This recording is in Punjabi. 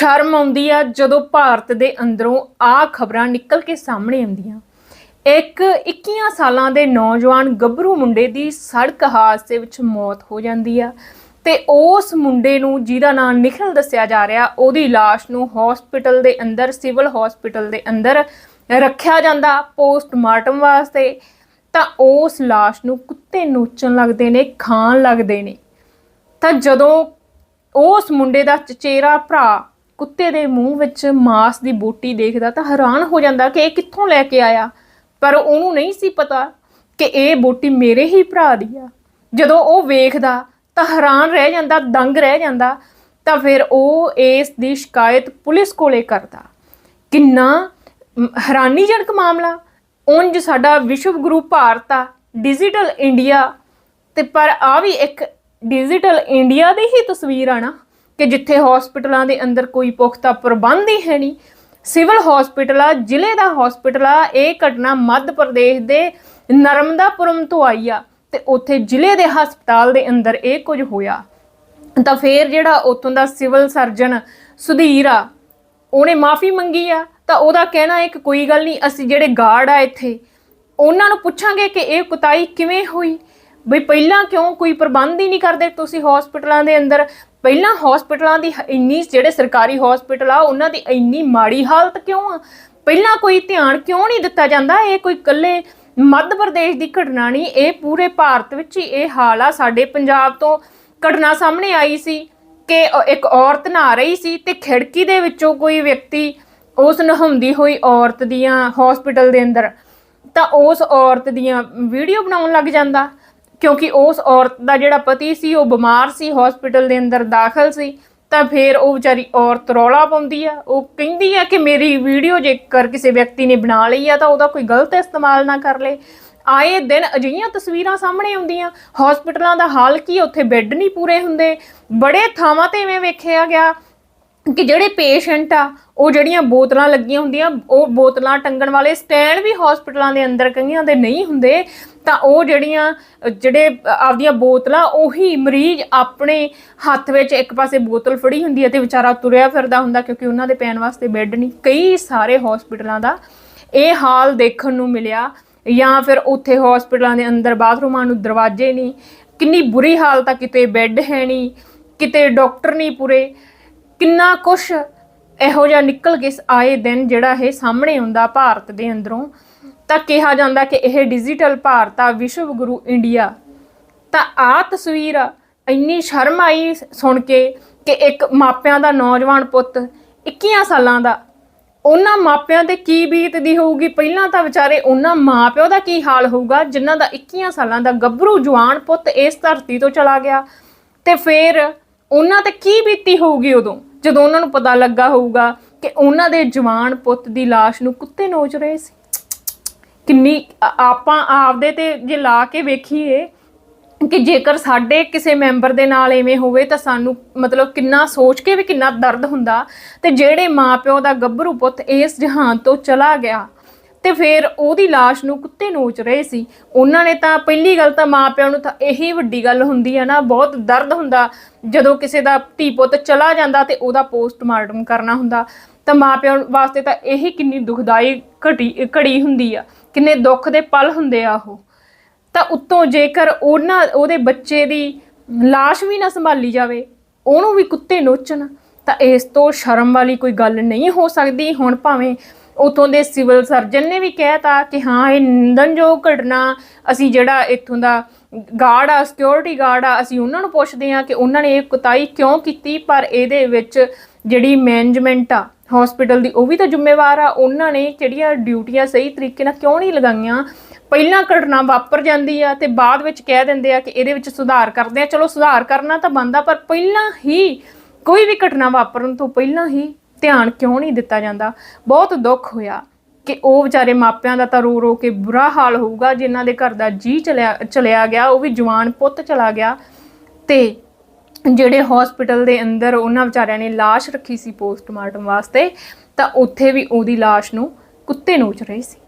ਸ਼ਰਮ ਆਉਂਦੀ ਆ ਜਦੋਂ ਭਾਰਤ ਦੇ ਅੰਦਰੋਂ ਆ ਖਬਰਾਂ ਨਿਕਲ ਕੇ ਸਾਹਮਣੇ ਆਉਂਦੀਆਂ। ਇੱਕ 21 ਸਾਲਾਂ ਦੇ ਨੌਜਵਾਨ ਗੱਭਰੂ ਮੁੰਡੇ ਦੀ ਸੜਕ ਹਾਦਸੇ ਵਿੱਚ ਮੌਤ ਹੋ ਜਾਂਦੀ ਆ ਤੇ ਉਸ ਮੁੰਡੇ ਨੂੰ ਜਿਹਦਾ ਨਾਮ ਨਿਖਲ ਦੱਸਿਆ ਜਾ ਰਿਹਾ, ਉਹਦੀ ਲਾਸ਼ ਨੂੰ ਹਸਪੀਟਲ ਦੇ ਅੰਦਰ ਸਿਵਲ ਹਸਪੀਟਲ ਦੇ ਅੰਦਰ ਰੱਖਿਆ ਜਾਂਦਾ ਪੋਸਟਮਾਰਟਮ ਵਾਸਤੇ। ਤਾਂ ਉਸ ਲਾਸ਼ ਨੂੰ ਕੁੱਤੇ ਨੋਚਣ ਲੱਗਦੇ ਨੇ, ਖਾਣ ਲੱਗਦੇ ਨੇ। ਤਾਂ ਜਦੋਂ ਉਸ ਮੁੰਡੇ ਦਾ ਚਚੇਰਾ ਭਰਾ ਕੁੱਤੇ ਦੇ ਮੂੰਹ ਵਿੱਚ ਮਾਸ ਦੀ ਬੋਟੀ ਦੇਖਦਾ ਤਾਂ ਹੈਰਾਨ ਹੋ ਜਾਂਦਾ ਕਿ ਇਹ ਕਿੱਥੋਂ ਲੈ ਕੇ ਆਇਆ। ਪਰ ਉਹਨੂੰ ਨਹੀਂ ਸੀ ਪਤਾ ਕਿ ਇਹ ਬੋਟੀ ਮੇਰੇ ਹੀ ਭਰਾ ਦੀ ਆ। ਜਦੋਂ ਉਹ ਵੇਖਦਾ ਤਾਂ ਹੈਰਾਨ ਰਹਿ ਜਾਂਦਾ, ਦੰਗ ਰਹਿ ਜਾਂਦਾ, ਤਾਂ ਫਿਰ ਉਹ ਇਸ ਦੀ ਸ਼ਿਕਾਇਤ ਪੁਲਿਸ ਕੋਲੇ ਕਰਦਾ। ਕਿੰਨਾ ਹੈਰਾਨੀਜਨਕ ਮਾਮਲਾ। ਉਂਝ ਸਾਡਾ ਵਿਸ਼ਵ ਗੁਰੂ ਭਾਰਤ ਆ, ਡਿਜੀਟਲ ਇੰਡੀਆ। ਤੇ ਪਰ ਆ ਵੀ ਇੱਕ ਡਿਜੀਟਲ ਇੰਡੀਆ ਦੀ ਹੀ ਤਸਵੀਰ ਆ ਨਾ। ਕਿ ਜਿੱਥੇ ਹਸਪੀਟਲਾਂ ਦੇ ਅੰਦਰ ਕੋਈ ਪੁਖਤਾ ਪ੍ਰਬੰਧ ਹੀ ਹੈ ਨਹੀਂ, ਸਿਵਲ ਹਸਪੀਟਲ ਆ, ਜ਼ਿਲ੍ਹੇ ਦਾ ਹਸਪੀਟਲ ਆ, ਇਹ ਘਟਨਾ ਮੱਧ ਪ੍ਰਦੇਸ਼ ਦੇ ਨਰਮਦਾਪੁਰਮ ਤੋਂ ਆਈ ਆ ਤੇ ਉੱਥੇ ਜ਼ਿਲ੍ਹੇ ਦੇ ਹਸਪਤਾਲ ਦੇ ਅੰਦਰ ਇਹ ਕੁਝ ਹੋਇਆ। ਤਾਂ ਫੇਰ ਜਿਹੜਾ ਉੱਥੋਂ ਦਾ ਸਿਵਲ ਸਰਜਨ ਸੁਧੀਰ ਆ, ਉਹਨੇ ਮਾਫੀ ਮੰਗੀ ਆ, ਤਾਂ ਉਹਦਾ ਕਹਿਣਾ ਹੈ ਕਿ ਕੋਈ ਗੱਲ ਨਹੀਂ, ਅਸੀਂ ਜਿਹੜੇ ਗਾਰਡ ਆ ਇੱਥੇ, ਉਹਨਾਂ ਨੂੰ ਪੁੱਛਾਂਗੇ ਕਿ ਇਹ ਕੁਤਾਈ ਕਿਵੇਂ ਹੋਈ? ਬਈ ਪਹਿਲਾਂ ਕਿਉਂ ਕੋਈ ਪ੍ਰਬੰਧ ਹੀ ਨਹੀਂ ਕਰਦੇ ਤੁਸੀਂ ਹਸਪੀਟਲਾਂ ਦੇ ਅੰਦਰ? ਪਹਿਲਾਂ ਹਸਪੀਟਲਾਂ ਦੀ ਇੰਨੀ ਜਿਹੜੇ ਸਰਕਾਰੀ ਹਸਪੀਟਲ ਆ, ਉਹਨਾਂ ਦੀ ਇੰਨੀ ਮਾੜੀ ਹਾਲਤ ਕਿਉਂ ਆ? ਪਹਿਲਾਂ ਕੋਈ ਧਿਆਨ ਕਿਉਂ ਨਹੀਂ ਦਿੱਤਾ ਜਾਂਦਾ? ਇਹ ਕੋਈ ਇਕੱਲੇ ਮੱਧ ਪ੍ਰਦੇਸ਼ ਦੀ ਘਟਨਾ ਨਹੀਂ, ਇਹ ਪੂਰੇ ਭਾਰਤ ਵਿੱਚ ਹੀ ਇਹ ਹਾਲ ਆ। ਸਾਡੇ ਪੰਜਾਬ ਤੋਂ ਘਟਨਾ ਸਾਹਮਣੇ ਆਈ ਸੀ ਕਿ ਇੱਕ ਔਰਤ ਨਹਾ ਰਹੀ ਸੀ ਤੇ ਖਿੜਕੀ ਦੇ ਵਿੱਚੋਂ ਕੋਈ ਵਿਅਕਤੀ ਉਸ ਨਹਾਉਂਦੀ ਹੋਈ ਔਰਤ ਦੀਆਂ ਹਸਪੀਟਲ ਦੇ ਅੰਦਰ ਤਾਂ ਉਸ ਔਰਤ ਦੀਆਂ ਵੀਡੀਓ ਬਣਾਉਣ ਲੱਗ ਜਾਂਦਾ। ਕਿਉਂਕਿ ਉਸ ਔਰਤ ਦਾ ਜਿਹੜਾ ਪਤੀ ਸੀ, ਉਹ ਬਿਮਾਰ ਸੀ ਹਸਪੀਟਲ ਦੇ ਅੰਦਰ ਦਾਖਲ ਸੀ, ਤਾਂ ਫਿਰ ਉਹ ਵਿਚਾਰੀ ਔਰਤ ਰੌਲਾ ਪਾਉਂਦੀ ਆ। ਉਹ ਕਹਿੰਦੀ ਆ ਕਿ ਮੇਰੀ ਵੀਡੀਓ ਜੇਕਰ ਕਿਸੇ ਵਿਅਕਤੀ ਨੇ ਬਣਾ ਲਈ ਆ, ਤਾਂ ਉਹਦਾ ਕੋਈ ਗਲਤ ਇਸਤੇਮਾਲ ਨਾ ਕਰ ਲੇ। ਆਏ ਦਿਨ ਅਜਿਹੀਆਂ ਤਸਵੀਰਾਂ ਸਾਹਮਣੇ ਆਉਂਦੀਆਂ। ਹਸਪੀਟਲਾਂ ਦਾ ਹਾਲ ਕੀ ਉੱਥੇ ਬੈੱਡ ਨਹੀਂ ਪੂਰੇ ਹੁੰਦੇ। ਬੜੇ ਥਾਵਾਂ ਤੇ ਮੈਂ ਵੇਖਿਆ ਗਿਆ। ਕਿ ਜਿਹੜੇ ਪੇਸ਼ੈਂਟ ਆ, ਉਹ ਜਿਹੜੀਆਂ ਬੋਤਲਾਂ ਲੱਗੀਆਂ ਹੁੰਦੀਆਂ, ਉਹ ਬੋਤਲਾਂ ਟੰਗਣ ਵਾਲੇ ਸਟੈਂਡ ਵੀ ਹਸਪੀਟਲਾਂ ਦੇ ਅੰਦਰ ਕਈਆਂ ਦੇ ਨਹੀਂ ਹੁੰਦੇ, ਤਾਂ ਉਹ ਜਿਹੜੀਆਂ, ਜਿਹੜੇ ਆਪਦੀਆਂ ਬੋਤਲਾਂ, ਉਹੀ ਮਰੀਜ਼ ਆਪਣੇ ਹੱਥ ਵਿੱਚ ਇੱਕ ਪਾਸੇ ਬੋਤਲ ਫੜੀ ਹੁੰਦੀ ਹੈ ਤੇ ਵਿਚਾਰਾ ਤੁਰਿਆ ਫਿਰਦਾ ਹੁੰਦਾ ਕਿਉਂਕਿ ਉਹਨਾਂ ਦੇ ਪੈਣ ਵਾਸਤੇ ਬੈੱਡ ਨਹੀਂ। ਕਈ ਸਾਰੇ ਹਸਪੀਟਲਾਂ ਦਾ ਇਹ ਹਾਲ ਦੇਖਣ ਨੂੰ ਮਿਲਿਆ ਜਾਂ ਫਿਰ ਉੱਥੇ ਹਸਪੀਟਲਾਂ ਦੇ ਅੰਦਰ ਬਾਥਰੂਮਾਂ ਨੂੰ ਦਰਵਾਜ਼ੇ ਨਹੀਂ। ਕਿੰਨੀ ਬੁਰੀ ਹਾਲਤ ਆ, ਕਿਤੇ ਬੈੱਡ ਹੈ ਨਹੀਂ, ਕਿਤੇ ਡਾਕਟਰ ਨਹੀਂ ਪੂਰੇ। ਕਿੰਨਾ ਕੁਛ ਇਹੋ ਜਿਹਾ ਨਿਕਲ ਕੇ ਆਏ ਦਿਨ ਜਿਹੜਾ ਇਹ ਸਾਹਮਣੇ ਆਉਂਦਾ ਭਾਰਤ ਦੇ ਅੰਦਰੋਂ, ਤਾਂ ਕਿਹਾ ਜਾਂਦਾ ਕਿ ਇਹ ਡਿਜੀਟਲ ਭਾਰਤ ਆ, ਵਿਸ਼ਵ ਗੁਰੂ ਇੰਡੀਆ। ਤਾਂ ਆ ਤਸਵੀਰ ਇੰਨੀ ਸ਼ਰਮ ਆਈ ਸੁਣ ਕੇ ਕਿ ਇੱਕ ਮਾਪਿਆਂ ਦਾ ਨੌਜਵਾਨ ਪੁੱਤ 21 ਸਾਲਾਂ ਦਾ, ਉਹਨਾਂ ਮਾਪਿਆਂ ਤੇ ਕੀ ਬੀਤਦੀ ਹੋਊਗੀ? ਪਹਿਲਾਂ ਤਾਂ ਵਿਚਾਰੇ ਉਹਨਾਂ ਮਾਪਿਓ ਦਾ ਕੀ ਹਾਲ ਹੋਊਗਾ, ਜਿਨ੍ਹਾਂ ਦਾ 21 ਸਾਲਾਂ ਦਾ ਗੱਭਰੂ ਜਵਾਨ ਪੁੱਤ ਇਸ ਧਰਤੀ ਤੋਂ ਚਲਾ ਗਿਆ। ਤੇ ਫਿਰ ਉਹਨਾਂ ਤੇ ਕੀ ਬੀਤੀ ਹੋਊਗੀ ਉਦੋਂ? ਜਦੋਂ ਉਹਨਾਂ ਨੂੰ ਪਤਾ ਲੱਗਾ ਹੋਊਗਾ ਕਿ ਉਹਨਾਂ ਦੇ ਜਵਾਨ ਪੁੱਤ ਦੀ ਲਾਸ਼ ਨੂੰ ਕੁੱਤੇ ਨੋਚ ਰਹੇ ਸੀ। ਕਿੰਨੀ ਆਪਾਂ ਆਪਦੇ ਤੇ ਜੇ ਲਾ ਕੇ ਵੇਖੀਏ ਕਿ ਜੇਕਰ ਸਾਡੇ ਕਿਸੇ ਮੈਂਬਰ ਦੇ ਨਾਲ ਐਵੇਂ ਹੋਵੇ ਤਾਂ ਸਾਨੂੰ ਮਤਲਬ ਕਿੰਨਾ ਸੋਚ ਕੇ ਵੀ ਕਿੰਨਾ ਦਰਦ ਹੁੰਦਾ ਤੇ ਜਿਹੜੇ ਮਾਪਿਓ ਦਾ ਗੱਭਰੂ ਪੁੱਤ ਇਸ ਜਹਾਨ ਤੋਂ ਚਲਾ ਗਿਆ ਤੇ ਫਿਰ ਉਹਦੀ ਲਾਸ਼ ਨੂੰ ਕੁੱਤੇ ਨੋਚ ਰਹੇ ਸੀ। ਉਹਨਾਂ ਨੇ ਤਾਂ ਪਹਿਲੀ ਗੱਲ ਤਾਂ ਮਾਪਿਆਂ ਨੂੰ ਤਾਂ ਇਹੀ ਵੱਡੀ ਗੱਲ ਹੁੰਦੀ ਹੈ ਨਾ, ਬਹੁਤ ਦਰਦ ਹੁੰਦਾ। ਜਦੋਂ ਕਿਸੇ ਦਾ ਧੀ ਪੁੱਤ ਚਲਾ ਜਾਂਦਾ ਤੇ ਉਹਦਾ ਪੋਸਟਮਾਰਟਮ ਕਰਨਾ ਹੁੰਦਾ, ਤਾਂ ਮਾਪਿਆਂ ਵਾਸਤੇ ਤਾਂ ਇਹੀ ਕਿੰਨੀ ਦੁਖਦਾਈ ਘਟੀ, ਘੜੀ ਹੁੰਦੀ ਆ, ਕਿੰਨੇ ਦੁੱਖ ਦੇ ਪਲ ਹੁੰਦੇ ਆ ਉਹ। ਤਾਂ ਉੱਤੋਂ ਜੇਕਰ ਉਹਨਾਂ, ਉਹਦੇ ਬੱਚੇ ਦੀ ਲਾਸ਼ ਵੀ ਨਾ ਸੰਭਾਲੀ ਜਾਵੇ, ਉਹਨੂੰ ਵੀ ਕੁੱਤੇ ਨੋਚਣ, ਤਾਂ ਇਸ ਤੋਂ ਸ਼ਰਮ ਵਾਲੀ ਕੋਈ ਗੱਲ ਨਹੀਂ ਹੋ ਸਕਦੀ। ਹੁਣ ਭਾਵੇਂ ਉਥੋਂ ਦੇ ਸਿਵਲ ਸਰਜਨ ਨੇ ਵੀ ਕਹਿਤਾ ਕਿ ਹਾਂ, ਇਹ ਨਿੰਦਨਯੋਗ ਘਟਨਾ ਅਸੀਂ ਜਿਹੜਾ ਇੱਥੋਂ ਦਾ ਗਾਰਡ ਆ ਸਿਕਿਉਰਿਟੀ ਗਾਰਡ ਆ, ਅਸੀਂ ਉਹਨਾਂ ਨੂੰ ਪੁੱਛਦੇ ਆ ਕਿ ਉਹਨਾਂ ਨੇ ਇਹ ਕੁਤਾਈ ਕਿਉਂ ਕੀਤੀ, ਪਰ ਇਹਦੇ ਵਿੱਚ ਜਿਹੜੀ ਮੈਨੇਜਮੈਂਟ ਆ ਹਸਪੀਟਲ ਦੀ ਉਹ ਵੀ ਤਾਂ ਜ਼ਿੰਮੇਵਾਰ ਆ। ਉਹਨਾਂ ਨੇ ਜਿਹੜੀਆਂ ਡਿਊਟੀਆਂ ਸਹੀ ਤਰੀਕੇ ਨਾਲ ਕਿਉਂ ਨਹੀਂ ਲਗਾਈਆਂ? ਪਹਿਲਾਂ ਘਟਨਾ ਵਾਪਰ ਜਾਂਦੀ ਆ ਤੇ ਬਾਅਦ ਵਿੱਚ ਕਹਿ ਦਿੰਦੇ ਆ ਕਿ ਇਹਦੇ ਵਿੱਚ ਸੁਧਾਰ ਕਰਦੇ ਆ। ਚਲੋ, ਸੁਧਾਰ ਕਰਨਾ ਤਾਂ ਬੰਦਾ ਪਰ ਪਹਿਲਾਂ ਹੀ ਕੋਈ ਵੀ ਘਟਨਾ ਵਾਪਰਨ ਤੋਂ ਪਹਿਲਾਂ ਹੀ ਧਿਆਨ ਕਿਉਂ ਨਹੀਂ ਦਿੱਤਾ ਜਾਂਦਾ? ਬਹੁਤ ਦੁੱਖ ਹੋਇਆ ਕਿ ਉਹ ਵਿਚਾਰੇ ਮਾਪਿਆਂ ਦਾ ਤਾਂ ਰੋ ਰੋ ਕੇ ਬੁਰਾ ਹਾਲ ਹੋਊਗਾ, ਜਿਨ੍ਹਾਂ ਦੇ ਘਰ ਦਾ ਜੀ ਚਲਿਆ ਚਲਿਆ ਗਿਆ, ਉਹ ਵੀ ਜਵਾਨ ਪੁੱਤ ਚਲਾ ਗਿਆ। ਤੇ ਜਿਹੜੇ ਹਸਪੀਟਲ ਦੇ ਅੰਦਰ ਉਹਨਾਂ ਵਿਚਾਰਿਆਂ ਨੇ ਲਾਸ਼ ਰੱਖੀ ਸੀ ਪੋਸਟਮਾਰਟਮ ਵਾਸਤੇ, ਤਾਂ ਉੱਥੇ ਵੀ ਉਹਦੀ ਲਾਸ਼ ਨੂੰ ਕੁੱਤੇ ਨੋਚ ਰਹੇ ਸੀ।